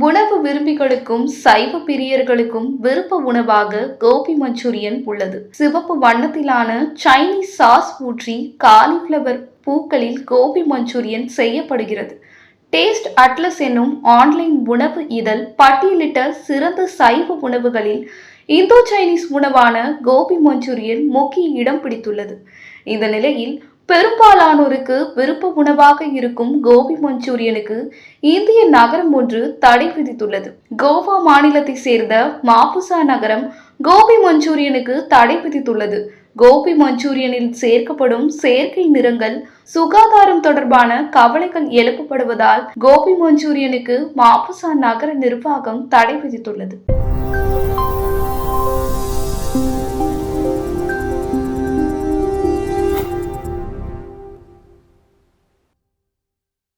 உணவு விரும்பிகளுக்கும் சைவ பிரியர்களுக்கும் விருப்ப உணவாக கோபி மஞ்சூரியன் உள்ளது. சிவப்பு வண்ணத்திலான சைனீஸ் சாஸ் ஊற்றி காலிஃப்ளவர் பூக்களில் கோபி மஞ்சூரியன் செய்யப்படுகிறது. டேஸ்ட் அட்லஸ் என்னும் ஆன்லைன் உணவு இதழ் பட்டியலிட்ட சிறந்த சைவ உணவுகளில் இந்தோ சைனீஸ் உணவான கோபி மஞ்சூரியன் முக்கிய இடம் பிடித்துள்ளது. இந்த நிலையில் பெரும்பாலானோருக்கு விருப்ப உணவாக இருக்கும் கோபி மஞ்சூரியனுக்கு இந்திய நகரம் ஒன்று தடை விதித்துள்ளது. கோவா மாநிலத்தை சேர்ந்த மாபுசா நகரம் கோபி மஞ்சூரியனுக்கு தடை விதித்துள்ளது. கோபி மஞ்சூரியனில் சேர்க்கப்படும் செயற்கை நிறங்கள் சுகாதாரம் தொடர்பான கவலைகள் எழுப்பப்படுவதால் கோபி மஞ்சூரியனுக்கு மாபுசா நகர நிர்வாகம் தடை விதித்துள்ளது.